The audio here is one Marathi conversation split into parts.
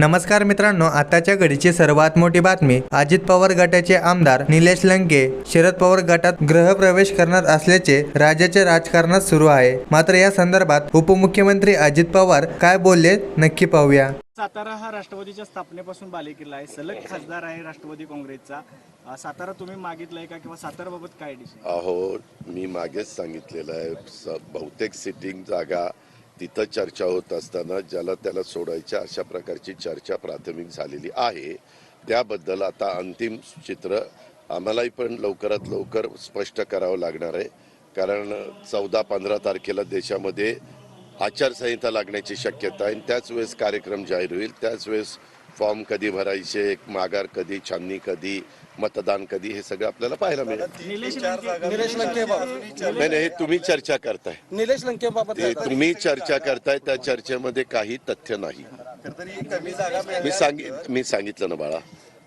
नमस्कार मित्रांनो आताच्या घडीची सर्वात मोठी बातमी अजित पवार गटाचे आमदार निलेश लंके. शरद पवार गटात गृहप्रवेश करणार असल्याचे राज्याच्या राजकारणात सुरू आहे. मात्र या संदर्भात उपमुख्यमंत्री अजित पवार काय बोलले नक्की पाहूया. सातारा हा राष्ट्रवादीच्या स्थापनेपासून बालेकिल्ला आहे. सलग खासदार आहे राष्ट्रवादी काँग्रेसचा. सातारा तुम्ही मागितलाय का किंवा साताराबाबत काय डिसिजन अहो मी मागेच सांगितलेलं आहे. बहुतेक सिटिंग जागा तिथं चर्चा होत असताना ज्याला त्याला सोडायच्या अशा प्रकारची चर्चा प्राथमिक झालेली आहे. त्याबद्दल आता अंतिम चित्र आम्हालाही पण लवकरात लवकर स्पष्ट करावं लागणार आहे. कारण चौदा पंधरा तारखेला देशामध्ये आचारसंहिता लागण्याची शक्यता आहे. आणि त्याच वेळेस कार्यक्रम जाहीर होईल. त्याच वेळेस फॉर्म कधी भरायचे माघार कधी छाननी कधी मतदान कधी हे सगळं आपल्याला पाहायला मिळेल. नाही नाही हे तुम्ही चर्चा करताय. निलेश लंके बाबत ते तुम्ही चर्चा करताय त्या चर्चेमध्ये काही तथ्य नाही. मी सांगित मी सांगितलं ना बाळा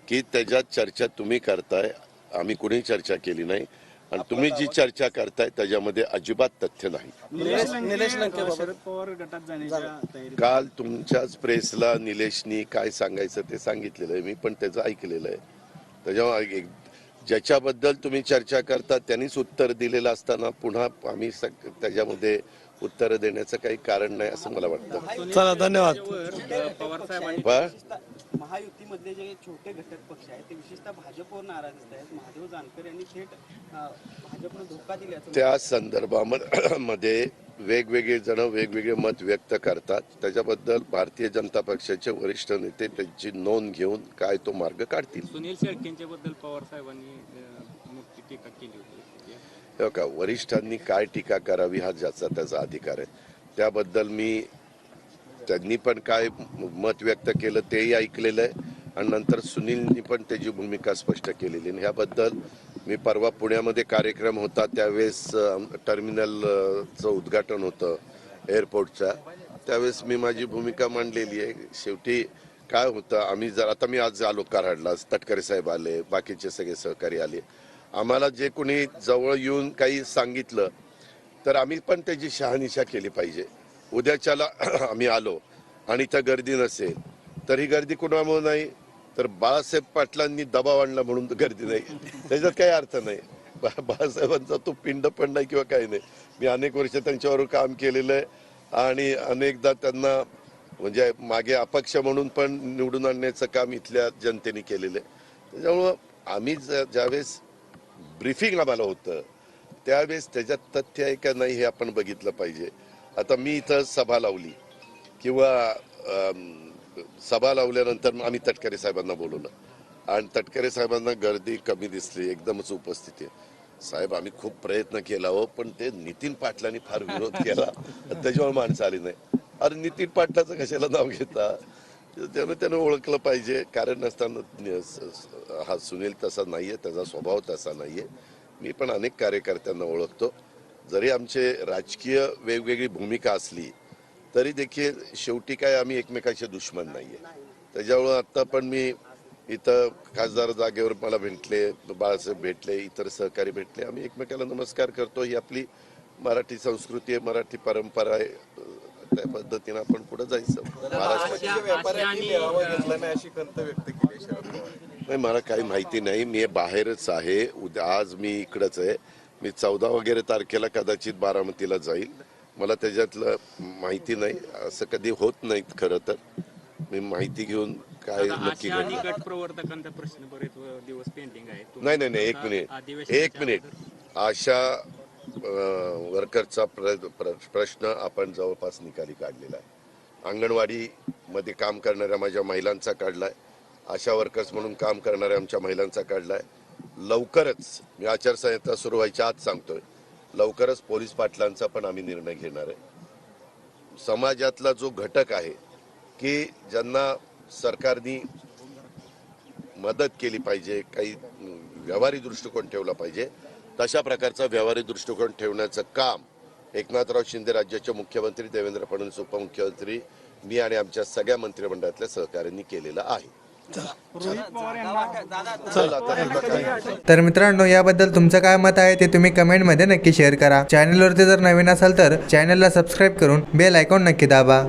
की त्याच्यात चर्चा तुम्ही करताय आम्ही कुणी चर्चा केली नाही. आणि तुम्ही जी चर्चा करताय त्याच्यामध्ये अजिबात तथ्य नाही. काल तुमच्याच प्रेसला निलेशनी काय सांगायचं ते सांगितलेलं आहे. मी पण त्याचं ऐकलेलं आहे. त्याच्यामुळे एक- ज्याच्याबद्दल तुम्ही चर्चा करता त्यांनीच उत्तर दिलेलं असताना पुन्हा आम्ही सग- त्याच्यामध्ये उत्तर देण्याचं काही कारण नाही असं मला वाटतं. चला धन्यवाद. महायुतीमधले जे छोटे घटक पक्ष आहेत ते विशेषतः भाजपवर नाराज दिसत आहेत. महादेव जानकर यांनी थेट अ, भाजपला धोका दिल्याचं त्या संदर्भामध्ये वेगवेगळे जण वेगवेगळे मत व्यक्त करतात. त्याच्याबद्दल भारतीय जनता पक्षाचे वरिष्ठ नेते त्यांची नोंद घेऊन काय तो मार्ग काढतील? सुनील शेळकेंच्या बद्दल पवार साहेबांनी मोठी टीका केली होती. हे का? वरिष्ठांनी काय टीका करावी हा ज्याचा त्याचा अधिकार आहे. त्याबद्दल मी त्यांनी पण काय मत व्यक्त केलं तेही ऐकलेलं आहे. आणि नंतर सुनीलनी पण त्याची भूमिका स्पष्ट केलेली आणि ह्याबद्दल मी परवा पुण्यामध्ये कार्यक्रम होता त्यावेळेस टर्मिनलचं उद्घाटन होतं एअरपोर्टच्या त्यावेळेस मी माझी भूमिका मांडलेली आहे. शेवटी काय होतं आम्ही जर आता मी आज आलो कराडला तटकरे साहेब आले बाकीचे सगळे सहकारी आले. आम्हाला जे कोणी जवळ येऊन काही सांगितलं तर आम्ही पण त्याची शहानिशा केली पाहिजे. उद्याच्याला आम्ही आलो आणि त्या गर्दी नसेल तर ही गर्दी कुणामुळे नाही? तर बाळासाहेब पाटलांनी दबाव आणला म्हणून गर्दी नाही. त्याच्यात काही अर्थ नाही. बा- बाळासाहेबांचा तो पिंड पण नाही किंवा काही नाही. मी अनेक वर्ष त्यांच्यावर काम केलेलं आहे आणि अनेकदा त्यांना म्हणजे मागे अपक्ष म्हणून पण निवडून आणण्याचं काम इथल्या जनतेने केलेलं आहे. त्याच्यामुळं आम्ही ज्यावेळेस ब्रीफिंग आम्हाला होतं त्यावेळेस त्याच्यात तथ्य आहे का नाही हे आपण बघितलं पाहिजे. आता मी इथं सभा लावली. किंवा सभा लावल्यानंतर आम्ही तटकरे साहेबांना बोलवलं. आणि तटकरे साहेबांना गर्दी कमी दिसली एकदमच उपस्थिती. आहे साहेब आम्ही खूप प्रयत्न केला हो पण ते नितीन पाटलांनी फार विरोध केला. त्याच्यावर माणसं आली नाही. अरे नितीन पाटलाचं कशाला नाव घेता? त्यानं त्यानं ओळखलं पाहिजे. कारण नसताना हा सुनील तसा नाहीये त्याचा स्वभाव तसा नाहीये. मी पण अनेक कार्यकर्त्यांना ओळखतो. जरी आमचे राजकीय वेगवेगळी भूमिका असली तरी देखील शेवटी काय आम्ही एकमेकाचे दुश्मन नाहीये. त्याच्यामुळं आता पण मी इथं खासदार जागेवर मला भेटले बाळासाहेब भेटले इतर सहकारी भेटले. आम्ही एकमेकाला नमस्कार करतो. ही आपली मराठी संस्कृती आहे मराठी परंपरा आहे. त्या पद्धतीनं आपण पुढे जायचं. महाराष्ट्र व्यापाऱ्यांनी मेळावा घेतला. नाही अशी खंत व्यक्त केली शरद पवार नाही मला काही माहिती नाही. मी बाहेरच आहे. उद्या आज मी इकडंच आहे. मी चौदा वगैरे तारखेला कदाचित बारामतीला जाईल. मला त्याच्यातलं माहिती नाही. असं कधी होत नाहीत खरं तर. मी माहिती घेऊन काय नक्की प्रवर्तकांचा प्रश्न बरेच दिवस पेंडिंग आहे. नाही नाही नाही एक मिनिट. एक मिनिट. आशा अं, वर्करचा प्र- प्र- प्रश्न आपण जवळपास निकाली काढलेला आहे. अंगणवाडी मध्ये काम करणाऱ्या माझ्या महिलांचा काढलाय. आशा वर्कर्स म्हणून काम करणाऱ्या आमच्या महिलांचा काढलाय. लवकरच मी आचारसंहिता सुरू व्हायच्या आज सांगतोय लवकरच पोलीस पाटलांचा पण आम्ही निर्णय घेणार आहे. समाजातला जो घटक आहे की ज्यांना सरकारनी मदत केली पाहिजे काही व्यवहारी दृष्टिकोन ठेवला पाहिजे तशा प्रकारचा व्यवहारी दृष्टिकोन ठेवण्याचं काम एकनाथराव शिंदे राज्याचे मुख्यमंत्री देवेंद्र फडणवीस उपमुख्यमंत्री मी आणि आमच्या सगळ्या मंत्रिमंडळातल्या सहकाऱ्यांनी केलेलं आहे. तर मित्रांनो याबद्दल तुमचं काय मत आहे ते तुम्ही कमेंटमध्ये नक्की शेअर करा. चॅनलवरती जर नवीन असाल तर चॅनलला सबस्क्राईब करून बेल आयकॉन नक्की दाबा.